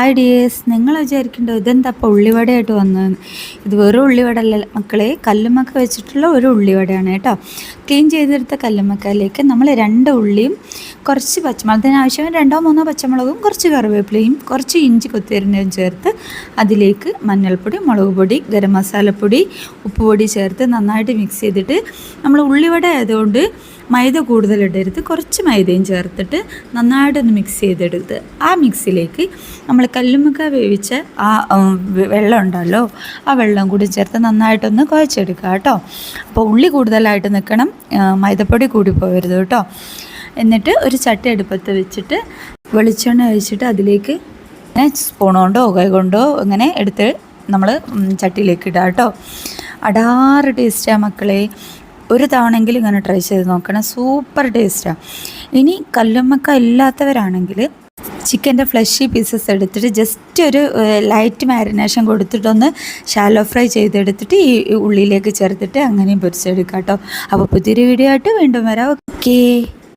Hi നിങ്ങൾ വിചാരിക്കേണ്ടത് ഇതെന്താ ഇപ്പോൾ ഉള്ളിവടയായിട്ട് വന്നതെന്ന് ഇത് വെറും ഉള്ളിവടല്ല മക്കളെ കല്ലുമ്മക്ക വെച്ചിട്ടുള്ള ഒരു ഉള്ളിവടയാണ് കേട്ടോ. ക്ലീൻ ചെയ്തെടുത്ത കല്ലുമ്മക്കയിലേക്ക് നമ്മൾ രണ്ട് ഉള്ളിയും കുറച്ച് പച്ചമുളകത്തിന് ആവശ്യം രണ്ടോ മൂന്നോ പച്ചമുളകും കുറച്ച് കറിവേപ്പിലയും കുറച്ച് ഇഞ്ചി കൊത്തിയരിഞ്ഞതും ചേർത്ത് അതിലേക്ക് മഞ്ഞൾപ്പൊടി മുളക് പൊടി ഗരം മസാലപ്പൊടി ഉപ്പുപൊടി ചേർത്ത് നന്നായിട്ട് മിക്സ് ചെയ്തിട്ട് നമ്മൾ ഉള്ളിവട ആയതുകൊണ്ട് മൈദ കൂടുതലിടരുത് കുറച്ച് മൈദയും ചേർത്തിട്ട് നന്നായിട്ടൊന്ന് മിക്സ് ചെയ്തെടുത്ത് ആ മിക്സിലേക്ക് നമ്മൾ കല്ലുമുക്ക വേവിച്ച ആ വെള്ളം ഉണ്ടല്ലോ ആ വെള്ളം കൂടി ചേർത്ത് നന്നായിട്ടൊന്ന് കുഴച്ചെടുക്കുക കേട്ടോ. അപ്പോൾ ഉള്ളി കൂടുതലായിട്ട് നിൽക്കണം മൈദപ്പൊടി കൂടി പോകരുത് കേട്ടോ. എന്നിട്ട് ഒരു ചട്ടി അടുപ്പത്ത് വെച്ചിട്ട് വെളിച്ചെണ്ണ ഒഴിച്ചിട്ട് അതിലേക്ക് സ്പൂൺ കൊണ്ടോ കൈ കൊണ്ടോ ഇങ്ങനെ എടുത്ത് നമ്മൾ ചട്ടിയിലേക്ക് ഇടുക കേട്ടോ അടാറ് ടേസ്റ്റാണ് മക്കളെ. ഒരു തവണയെങ്കിലും ഇങ്ങനെ ട്രൈ ചെയ്ത് നോക്കണം. സൂപ്പർ ടേസ്റ്റാണ് ഇനി കല്ലുമ്മക്ക ഇല്ലാത്തവരാണെങ്കിൽ ചിക്കന്റെ ഫ്ലഷി പീസസ് എടുത്തിട്ട് ജസ്റ്റ് ഒരു ലൈറ്റ് മാരിനേഷൻ കൊടുത്തിട്ടൊന്ന് ഷാലോ ഫ്രൈ ചെയ്തെടുത്തിട്ട് ഈ ഉള്ളിയിലേക്ക് ചേർത്തിട്ട് അങ്ങനെയും പൊരിച്ചെടുക്കാം കേട്ടോ അപ്പോൾ പുതിയൊരു വീഡിയോ ആയിട്ട് വീണ്ടും വരാം. ഓക്കേ